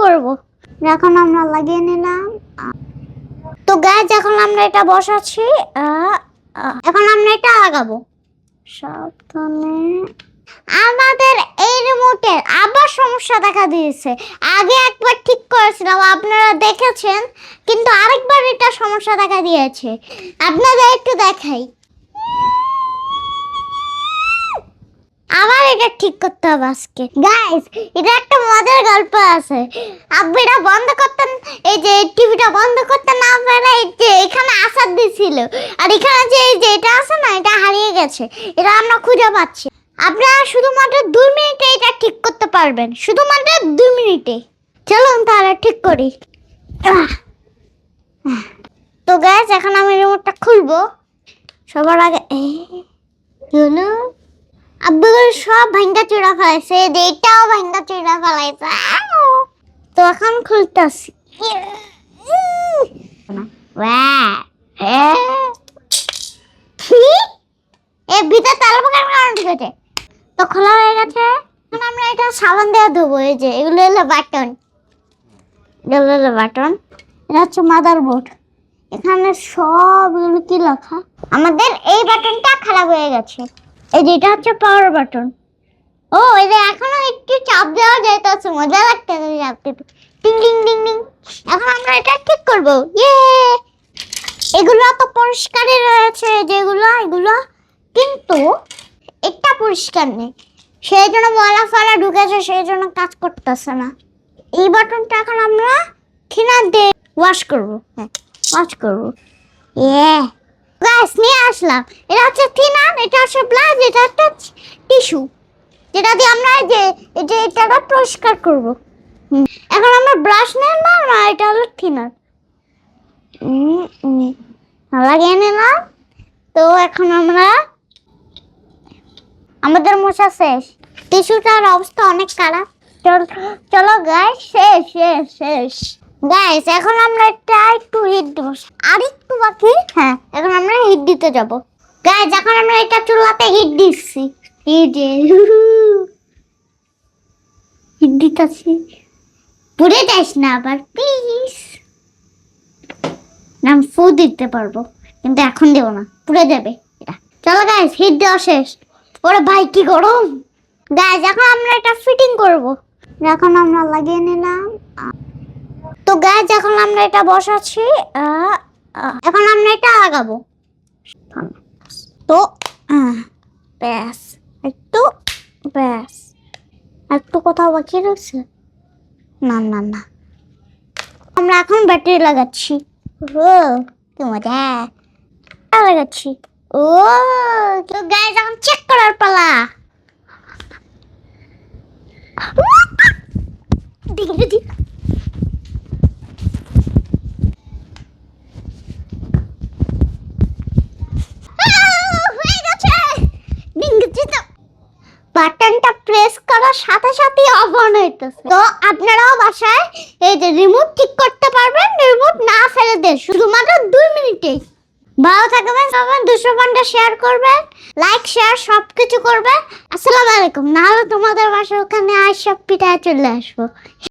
করব? এখন আমরা লাগিয়ে নিলাম। তো গাছ এখন আমরা এটা বসাচ্ছি এখন আমরা এটা লাগাবো। সাবধানে। আমাদের এই রিমোটের আবার সমস্যা দেখা দিয়েছে। আগে একবার ঠিক করেছিলাম, আপনারা দেখেছেন, কিন্তু আরেকবার এটা সমস্যা দেখা দিয়েছে। আপনাদের একটু দেখাই। আবার এটা ঠিক করতে হবে আজকে। গাইস এটা একটা মজার গল্প আছে। আব্বু এটা বন্ধ করতেন এই যে টিভিটা বন্ধ করতে না পারে এই যে এখানে আসার দিছিল। আর এখানে যে এই যে এটা আছে না, এটা হারিয়ে গেছে। এটা আমরা খুঁজে পাচ্ছি। আপনারা শুধুমাত্র দুই মিনিটে এটা ঠিক করতে পারবেন। শুধুমাত্র দুই মিনিটে। চলুন তাহলে ঠিক করি। তো গ্যাস এখন আমি রিমোটটা খুলবো। সবার আগে হলো আব্বুগুলো সব ভাঙ্গা চূড়া ফেলাইছে, এটাও ভাঙ্গা চূড়া ফেলাইছে। তো এখন খুলতেছি। এর ভিতরে তো খোলা হয়ে গেছে। আমরা এটা সাবান ধোবো, এই যে, এগুলো হলো বাটন। এগুলো হলো বাটন। এটা হচ্ছে এখানে সবগুলো কি লেখা? আমাদের এই বাটনটা খারাপ হয়ে গেছে। এই যে এটা হচ্ছে পাওয়ার বাটন ও, এই যে এখনও একটু চাপ দেওয়া যায় যাইতেছে, মজা লাগতেছে চাপ দিতে। টিং টিং টিং টিং। এখন আমরা এটা ঠিক করব। ইয়ে! এগুলো তো পরিষ্কারই রয়েছে, যেগুলো, এগুলো কিন্তু এটা পরিষ্কার নেই। সেই জন্য ময়লা ফলা ঢুকেছে, সেই জন্য কাজ করতেছে না। এই বাটনটা এখন আমরা থিনার দিয়ে ওয়াশ করব। হ্যাঁ ওয়াশ করব। ইয়ে! গাছ নিয়ে আসলাম। এটা হচ্ছে থিনার এটা হচ্ছে ব্লাউজ এটা হচ্ছে টিস্যু যেটা দিয়ে আমরা যে যে এটাটা পরিষ্কার করব। এখন আমরা ব্রাশ নেন না এটা হলো থিনার লাগিয়ে নিলাম। তো এখন আমরা, আমাদের মশা শেষ। টিস্যুটার অবস্থা অনেক খারাপ। চল, চলো গাইস শেষ শেষ শেষ। গাইস এখন আমরা একটা একটু হিট দেব। আর একটু বাকি হ্যাঁ। হিট দিতে যাব। গাইস এখন আমরা এটা চুলাতে হিট দিচ্ছি। হিট হিট দিতেছি। পুড়ে যাস না আবার প্লিজ না, আমি ফু দিতে পারব, কিন্তু এখন দেবো না, পুড়ে যাবে। চলো গাইস হিট দেওয়া শেষ। ওরে ভাই, কি গরম। গাইস এখন আমরা এটা ফিটিং করব। এখন আমরা লাগিয়ে নিলাম। তো গাইস এখন আমরা এটা বসাচ্ছি এখন আমরা এটা লাগাবো। তো ব্যাস একটু ব্যাস একটু কোথাও বাকি রয়েছে? না না না। আমরা এখন ব্যাটারি লাগাচ্ছি। ও কি মজা লাগাচ্ছি। ও, তো গাইস এখন চেক করার পালা দেখি দেখি হয়ে গেছে ডিঙ্গিছি তো বাটনটা প্রেস করার সাথে সাথে অফ হইতেছে। তো আপনারাও বাসায় এই যে রিমোট ঠিক করতে পারবেন রিমোট না ফেলে দেন, শুধুমাত্র দুই মিনিটে ভালো থাকবেন সবাই, দুশো ঘণ্টা শেয়ার করবেন লাইক শেয়ার সব কিছু করবেন। আসসালামু আলাইকুম, নাহলে তোমাদের বাসার ওখানে আইসব পিঠায় চলে আসব।